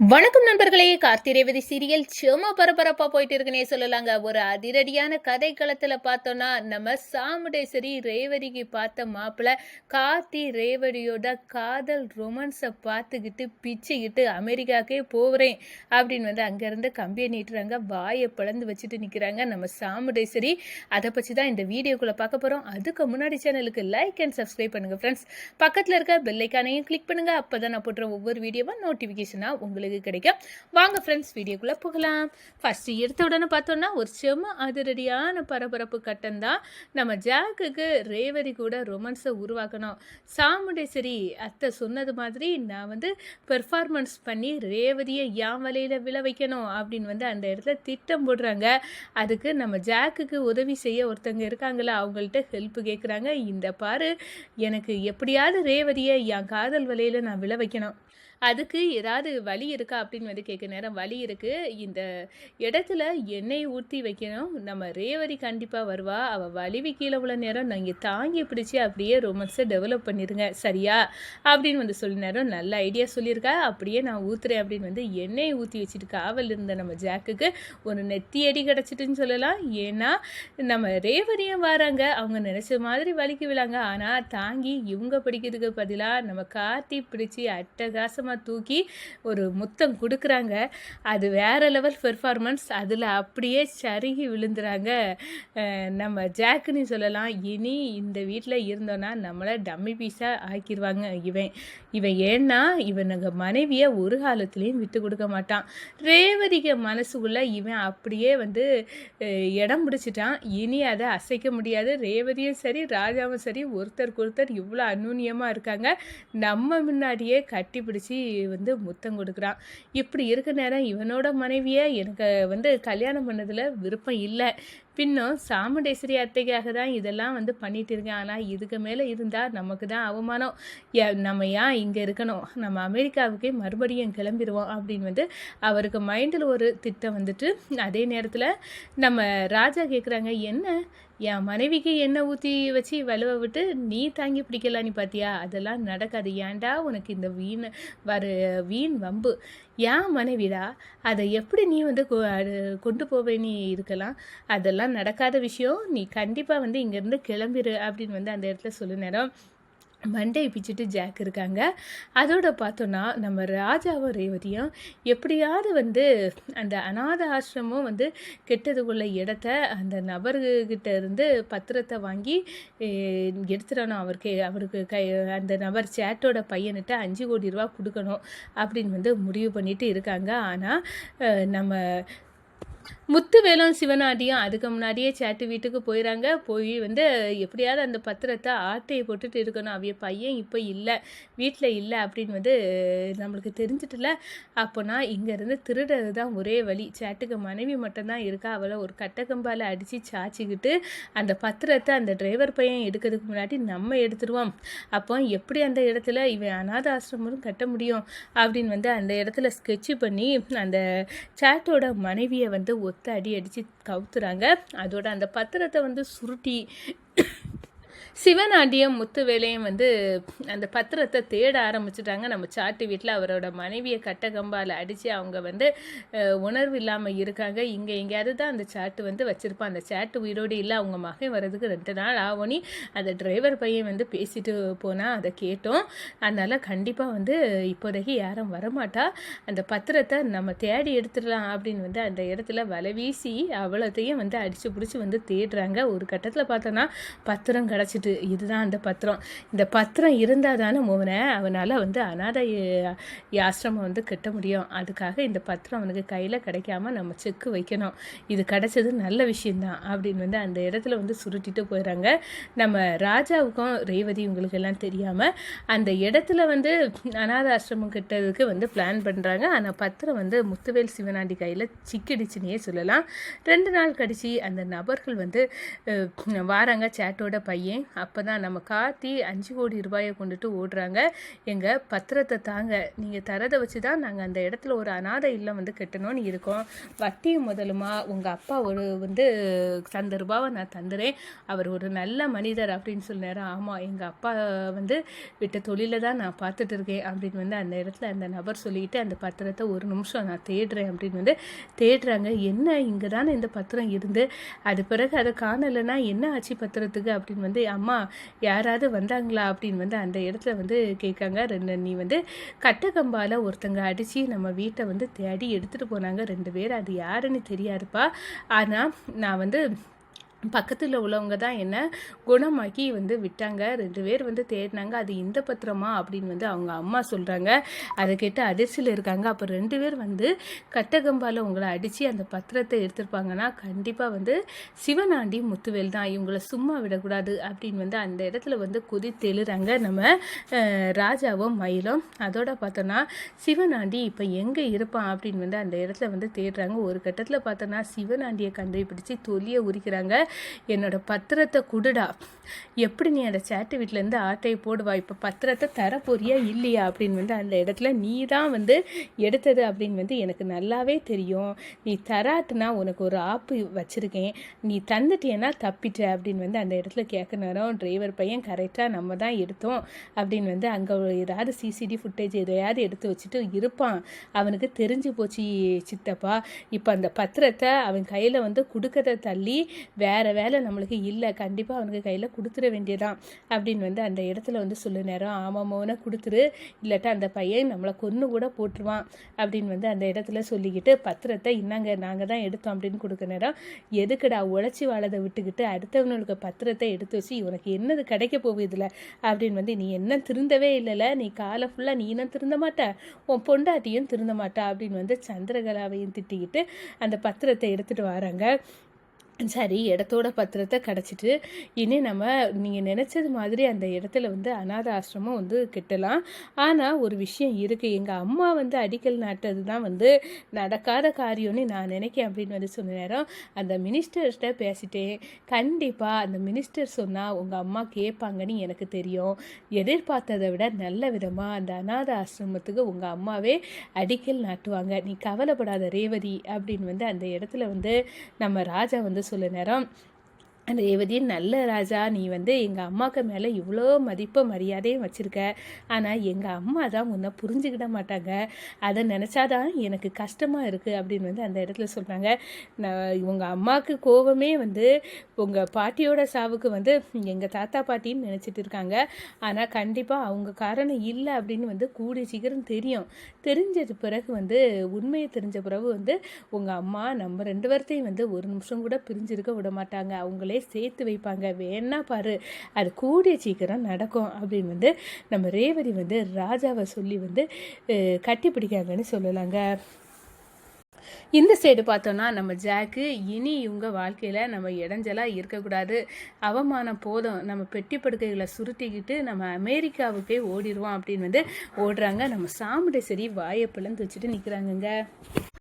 வணக்கம் நண்பர்களே கார்த்தி ரேவதி சீரியல் செம பரபரப்பாக போயிட்டு இருக்குன்னே சொல்லலாங்க. ஒரு அதிரடியான கதை களத்தில் பார்த்தோன்னா நம்ம சாமுடேஸ்வரி ரேவதிக்கு பார்த்த மாப்பிள்ளை கார்த்தி ரேவதியோட காதல் ரொமான்ஸை பார்த்துக்கிட்டு பிச்சுக்கிட்டு அமெரிக்காக்கே போகிறேன் அப்படின்னு வந்து அங்கேருந்து கம்பியை நீட்டுறாங்க. வாயை பிளந்து வச்சுட்டு நிற்கிறாங்க நம்ம சாமுடேஸ்வரி அதை பற்றி தான் இந்த வீடியோக்குள்ளே பார்க்க போகிறோம் அதுக்கு முன்னாடி சேனலுக்கு லைக் அண்ட் சப்ஸ்கிரைப் பண்ணுங்கள் ஃப்ரெண்ட்ஸ் பக்கத்தில் இருக்க பெல்லைக்கானையும் கிளிக் பண்ணுங்கள் அப்போ தான் நான் போட்டுற ஒவ்வொரு வீடியோவும் நோட்டிஃபிகேஷனாக உங்களுக்கு கிடைக்கும். வாங்க ஃப்ரெண்ட்ஸ் வீடியோக்குள்ளே போகலாம். ஃபஸ்ட்டு எடுத்த உடனே பார்த்தோன்னா ஒரு செம்ம அதிரடியான பரபரப்பு கட்டம் தான் நம்ம ஜாக்குக்கு ரேவதி கூட ரொமான்ஸை உருவாக்கணும். சாமுண்டேஸ்வரி அத்தை சொன்னது மாதிரி நான் வந்து பெர்ஃபார்மன்ஸ் பண்ணி ரேவதியை யான் வலையில் விழ வைக்கணும் அப்படின்னு வந்து அந்த இடத்துல திட்டம் போடுறாங்க. அதுக்கு நம்ம ஜாக்குக்கு உதவி செய்ய ஒருத்தங்க இருக்காங்களா அவங்கள்ட்ட ஹெல்ப் கேட்குறாங்க இந்த பாரு எனக்கு எப்படியாவது ரேவதியை என் காதல் வலையில் நான் விழ வைக்கணும். அதுக்கு ஏதாவது வழி இருக்கா அப்படின்னு வந்து கேட்க நேரம் வழி இருக்குது இந்த இடத்துல எண்ணெய் ஊற்றி வைக்கணும். நம்ம ரேவதி கண்டிப்பாக வருவா. அவள் வலிவி கீழே உள்ள நேரம் நீங்கள் தாங்கி பிடிச்சி அப்படியே ரொமான்ஸை டெவலப் பண்ணிடுங்க சரியா? அப்படின்னு வந்து சொல்லி நேரம் நல்ல ஐடியா சொல்லியிருக்கா. அப்படியே நான் ஊற்றுறேன் அப்படின்னு வந்து எண்ணெய் ஊற்றி வச்சுட்டு காவல் இருந்த நம்ம ஜாக்குக்கு ஒரு நெத்தி அடி கிடச்சிட்டுன்னு சொல்லலாம். ஏன்னா நம்ம ரேவதியும் வராங்க. அவங்க நினச்ச மாதிரி வலிக்கு விழாங்க ஆனால் தாங்கி இவங்க பிடிக்கிறதுக்கு பதிலாக நம்ம கார்த்தி பிடிச்சி அட்டகாசமாக தூக்கி ஒரு முத்தம் கொடுக்குறாங்க. அது வேற லெவல் பெர்ஃபார்மன்ஸ் அதில் அப்படியே சருகி விழுந்துறாங்க. நம்ம ஜாக்குன்னு சொல்லலாம். இனி இந்த வீட்டில் இருந்தோன்னா நம்மளை டம்மி பீஸாக ஆக்கிடுவாங்க இவன். இவன் ஏன்னா இவனுங்க மனைவியை ஒரு காலத்துலேயும் விட்டு கொடுக்க மாட்டான். ரேவதிக மனசுக்குள்ளே இவன் அப்படியே வந்து இடம் பிடிச்சிட்டான். இனி அதை அசைக்க முடியாது. ரேவதியும் சரி ராஜாவும் சரி ஒருத்தருக்கு ஒருத்தர் இவ்வளோ அந்நுன்யமாக இருக்காங்க. நம்ம முன்னாடியே கட்டி பிடிச்சி வந்து முத்தம் கொடுக்குறான் இப்படி இருக்க நேரம் இவனோட மனைவியை எனக்கு வந்து கல்யாணம் பண்ணதில் விருப்பம் இல்லை. பின்னும் சாமுண்டேஸ்வரி அத்தைக்காக தான் இதெல்லாம் வந்து பண்ணிட்டு இருக்கேன். ஆனால் இதுக்கு மேலே இருந்தால் நமக்கு தான் அவமானம். நம்ம ஏன் இங்கே இருக்கணும்? நம்ம அமெரிக்காவுக்கே மறுபடியும் கிளம்பிடுவோம் அப்படின்னு வந்து அவருக்கு மைண்டில் ஒரு திட்டம் வந்துட்டு அதே நேரத்தில் நம்ம ராஜா கேட்குறாங்க என்ன? என் மனைவிக்கு எண்ணெய் ஊற்றி வச்சு வலுவ விட்டு நீ தாங்கி பிடிக்கலாம் நீ பார்த்தியா அதெல்லாம் நடக்காது. ஏன்டா உனக்கு இந்த வீண் வர வீண் வம்பு? ஏன் மனைவிடா? அதை எப்படி நீ வந்து கொ- அது கொண்டு போவேன்னு நீ இருக்கலாம்? அதெல்லாம் நடக்காத விஷயம். நீ கண்டிப்பாக வந்து இங்கேருந்து கிளம்பிடு அப்படின்னு வந்து அந்த இடத்துல சொல்லு நேரம் மண்டையை பிச்சுட்டு ஜாக் இருக்காங்க. அதோட பார்த்தோன்னா நம்ம ராஜாவும் ரேவதியும் எப்படியாவது வந்து அந்த அநாத ஆசிரமம் வந்து கெட்டதுக்குள்ள இடத்த அந்த நபர்கிட்ட இருந்து பத்திரத்தை வாங்கி எடுத்துடணும். அவருக்கு அவருக்கு கை அந்த நபர் சேட்டோட பையன்கிட்ட அஞ்சு கோடி ரூபா கொடுக்கணும் அப்படின்னு வந்து முடிவு பண்ணிட்டு இருக்காங்க. ஆனால் நம்ம முத்துவேலும் சிவனாடியும் அதுக்கு முன்னாடியே சேட்டு வீட்டுக்கு போயிடறாங்க போய் வந்து எப்படியாவது அந்த பத்திரத்தை ஆட்டையை போட்டுட்டு இருக்கணும். அவைய பையன் இப்போ இல்லை வீட்டில் இல்லை அப்படின்னு வந்து நம்மளுக்கு தெரிஞ்சிட்டுல. அப்போனா இங்கேருந்து திருடுறது தான் ஒரே வழி. சேட்டுக்கு மனைவி மட்டும்தான் இருக்கா? அவளை ஒரு கட்டக்கம்பால் அடித்து சாச்சிக்கிட்டு அந்த பத்திரத்தை அந்த டிரைவர் பையன் எடுக்கிறதுக்கு முன்னாடி நம்ம எடுத்துருவோம். அப்போ எப்படி அந்த இடத்துல இவன் அநாத ஆசிரமம் கட்ட முடியும் அப்படின்னு வந்து அந்த இடத்துல ஸ்கெட்சு பண்ணி அந்த சேட்டோட மனைவியை வந்து கொத்து அடி அடித்து கவுத்துறாங்க. அதோட அந்த பத்திரத்தை வந்து சுருட்டி சிவனாண்டியும் முத்துவேலையும் வந்து அந்த பத்திரத்தை தேட ஆரம்பிச்சிட்டாங்க. நம்ம சாட்டு வீட்டில் அவரோட மனைவியை கட்டகம்பால் அடித்து அவங்க வந்து உணர்வு இல்லாமல் இருக்காங்க. இங்கே எங்கேயாவது தான் அந்த சாட்டு வந்து வச்சுருப்பான். அந்த சாட்டு உயிரோடு இல்லை அவங்க மகன் வர்றதுக்கு ரெண்டு நாள் ஆகணி அந்த டிரைவர் பையன் வந்து பேசிட்டு போனால் அதை கேட்டோம். அதனால் கண்டிப்பாக வந்து இப்போதைக்கு யாரும் வரமாட்டா. அந்த பத்திரத்தை நம்ம தேடி எடுத்துடலாம் அப்படின்னு வந்து அந்த இடத்துல வலை வீசி அவ்வளோத்தையும் வந்து அடித்து பிடிச்சி வந்து தேடுறாங்க. ஒரு கட்டத்தில் பார்த்தோன்னா பத்திரம் கிடச்சிட்டு இதுதான் அந்த பத்திரம். இந்த பத்திரம் இருந்தால் தானே மோகனை அவனால் வந்து அனாதை ஆசிரமம் வந்து கட்ட முடியும். அதுக்காக இந்த பத்திரம் அவனுக்கு கையில் கிடைக்காம நம்ம செக்கு வைக்கணும். இது கிடைச்சது நல்ல விஷயந்தான் அப்படின்னு வந்து அந்த இடத்துல வந்து சுருட்டிட்டு போயிடுறாங்க நம்ம ராஜாவுக்கும் ரேவதி உங்களுக்கு எல்லாம் தெரியாமல் அந்த இடத்துல வந்து அனாத ஆசிரமம் கட்டுறதுக்கு வந்து பிளான் பண்ணுறாங்க ஆனால் பத்திரம் வந்து முத்துவேல் சிவனாண்டி கையில் சிக்கிடுச்சுன்னே சொல்லலாம். ரெண்டு நாள் கடிச்சு அந்த நபர்கள் வந்து வாராங்க சேட்டோட பையன். அப்போ தான் நம்ம கார்த்தி அஞ்சு கோடி ரூபாயை கொண்டுட்டு ஓடுறாங்க. எங்கள் பத்திரத்தை தாங்க. நீங்கள் தரதை வச்சு தான் நாங்கள் அந்த இடத்துல ஒரு அனாதை இல்லம் வந்து கட்டணும்னு இருக்கோம். வட்டி முதலுமா உங்கள் அப்பா ஒரு வந்து தந்த ரூபாவை நான் தந்துறேன். அவர் ஒரு நல்ல மனிதர் அப்படின்னு சொல்லி நேரம் ஆமாம் எங்கள் அப்பா வந்து விட்ட தொழிலை தான் நான் பார்த்துட்டு இருக்கேன் அப்படின்னு வந்து அந்த இடத்துல அந்த நபர் சொல்லிட்டு அந்த பத்திரத்தை ஒரு நிமிஷம் நான் தேடுறேன் அப்படின்னு வந்து தேடுறாங்க. என்ன இங்கே தானே இந்த பத்திரம் இருந்து? அது பிறகு அதை காணலைன்னா என்ன ஆச்சு பத்திரத்துக்கு அப்படின்னு வந்து அம்மா அம்மா யாராவது வந்தாங்களா அப்படின்னு வந்து அந்த இடத்துல வந்து கேட்காங்க. ரெண்டு நீ வந்து கட்டக்கம்பால் ஒருத்தங்க அடித்து நம்ம வீட்டை வந்து தேடி எடுத்துகிட்டு போனாங்க. ரெண்டு பேர் அது யாருன்னு தெரியாதுப்பா. ஆனால் நான் வந்து பக்கத்தில் உள்ளவங்க தான் என்ன குணமாக்கி வந்து விட்டாங்க. ரெண்டு பேர் வந்து தேடினாங்க அது இந்த பத்திரமா அப்படின்னு வந்து அவங்க அம்மா சொல்கிறாங்க அதை கேட்டு அதிர்ச்சியில் இருக்காங்க. அப்போ ரெண்டு பேர் வந்து கட்டகம்பால் உங்களை அடித்து அந்த பத்திரத்தை எடுத்திருப்பாங்கன்னா கண்டிப்பாக வந்து சிவனாண்டி முத்துவேல் தான். இவங்கள சும்மா விடக்கூடாது அப்படின்னு வந்து அந்த இடத்துல வந்து குதி தெளிறாங்க நம்ம ராஜாவும் மயிலும். அதோட பார்த்தோன்னா சிவனாண்டி இப்போ எங்கே இருப்பான் அப்படின்னு வந்து அந்த இடத்துல வந்து தேடுறாங்க. ஒரு கட்டத்தில் பார்த்தோன்னா சிவனாண்டியை கண்டுபிடிச்சி தொலியை உரிக்கிறாங்க. என்னோட பத்திரத்தை குடுடா. எப்படி நீ அந்த சேட்டு வீட்டிலேருந்து ஆட்டையை போடுவா? இப்போ பத்திரத்தை தர போறியா இல்லையா? அப்படின்னு வந்து அந்த இடத்துல நீ தான் வந்து எடுத்தது அப்படின்னு வந்து எனக்கு நல்லாவே தெரியும். நீ தராட்டுனா உனக்கு ஒரு ஆப்பு வச்சுருக்கேன். நீ தந்துட்டியன்னா தப்பிட்ட அப்படின்னு வந்து அந்த இடத்துல கேட்க நேரம் டிரைவர் பையன் கரெக்டாக நம்ம தான் எடுத்தோம் அப்படின்னு வந்து அங்கே ஏதாவது சிசிடி ஃபுட்டேஜ் எதையாவது எடுத்து வச்சுட்டு இருப்பான். அவனுக்கு தெரிஞ்சு போச்சு சித்தப்பா. இப்போ அந்த பத்திரத்தை அவன் கையில் வந்து கொடுக்கறத தள்ளி வேற வேலை நம்மளுக்கு இல்லை. கண்டிப்பாக அவனுக்கு கையில் கொடுத்துட வேண்டியதான் அப்படின்னு வந்து அந்த இடத்துல வந்து சொல்லு நேரம் ஆமாமோன கொடுத்துரு. இல்லாட்டா அந்த பையன் நம்மளை கொன்று கூட போட்டுருவான். அப்படின்னு வந்து அந்த இடத்துல சொல்லிக்கிட்டு பத்திரத்தை இன்னாங்க நாங்கள் தான் எடுத்தோம். அப்படின்னு கொடுக்க நேரம் எதுக்குடா உழைச்சி வாழதை விட்டுக்கிட்டு அடுத்தவனுக்கு பத்திரத்தை எடுத்து வச்சு உனக்கு என்னது கிடைக்க போகுதுல அப்படின்னு வந்து நீ என்ன திருந்தவே இல்லைல்ல நீ காலை ஃபுல்லாக நீ என்ன திருந்த மாட்ட. உன் பொண்டாட்டியும் திருந்த மாட்டா. அப்படின்னு வந்து சந்திரகலாவையும் திட்டிக்கிட்டு அந்த பத்திரத்தை எடுத்துகிட்டு வராங்க. சரி இடத்தோட பத்திரத்தை கிடச்சிட்டு இனி நம்ம நீங்கள் நினச்சது மாதிரி அந்த இடத்துல வந்து அனாத ஆசிரமம் வந்து கட்டலாம். ஆனால் ஒரு விஷயம் இருக்குது எங்கள் அம்மா வந்து அடிக்கல் நாட்டது தான் வந்து நடக்காத காரியம்னு நான் நினைக்கேன் அப்படின்னு வந்து சொன்ன நேரம் அந்த மினிஸ்டர்கிட்ட பேசிட்டேன். கண்டிப்பாக அந்த மினிஸ்டர் சொன்னால் உங்கள் அம்மா கேட்பாங்கன்னு எனக்கு தெரியும். எதிர்பார்த்ததை விட நல்ல விதமாக அந்த அனாத ஆசிரமத்துக்கு உங்கள் அம்மாவே அடிக்கல் நாட்டுவாங்க. நீ கவலைப்படாத ரேவதி அப்படின்னு வந்து அந்த இடத்துல வந்து நம்ம ராஜா வந்து சொல்ல நேரம். ரேவதி நல்ல ராஜா நீ வந்து எங்கள் அம்மாவுக்கு மேலே இவ்வளோ மதிப்பு மரியாதையும் வச்சுருக்க. ஆனால் எங்கள் அம்மா தான் உன்னை புரிஞ்சுக்கிட மாட்டாங்க. அதை நினச்சாதான் எனக்கு கஷ்டமாக இருக்குது அப்படின்னு வந்து அந்த இடத்துல சொல்கிறாங்க நான் உங்கள் அம்மாவுக்கு கோபமே வந்து உங்கள் பாட்டியோட சாவுக்கு வந்து எங்கள் தாத்தா பாட்டின்னு நினச்சிட்டு இருக்காங்க. ஆனால் கண்டிப்பாக அவங்க காரணம் இல்லை அப்படின்னு வந்து கூடிய சீக்கிரம் தெரியும். தெரிஞ்சது பிறகு வந்து உண்மையை தெரிஞ்ச பிறகு வந்து உங்கள் அம்மா நம்ம ரெண்டு பேர்த்தையும் வந்து ஒரு நிமிஷம் கூட பிரிஞ்சிருக்க விட மாட்டாங்க. அவங்களே சேர்த்து வைப்பாங்க. வேணா பாரு அது கூடிய சீக்கிரம் நடக்கும் அப்படின்னு வந்து நம்ம ரேவதி வந்து ராஜாவை சொல்லி வந்து அஹ், கட்டி பிடிக்காங்கன்னு சொல்லலாங்க. இந்த சைடு பார்த்தோன்னா நம்ம ஜாக்கு இனி இவங்க வாழ்க்கையில் நம்ம இடைஞ்சலாக இருக்கக்கூடாது. அவமானம் போதும். நம்ம பெட்டி படுக்கைகளை சுருட்டிக்கிட்டு நம்ம அமெரிக்காவுக்கே ஓடிடுவோம் அப்படின்னு வந்து ஓடுறாங்க. நம்ம சாமுடை சரி வாயை பிளந்து வச்சுட்டு நிற்கிறாங்கங்க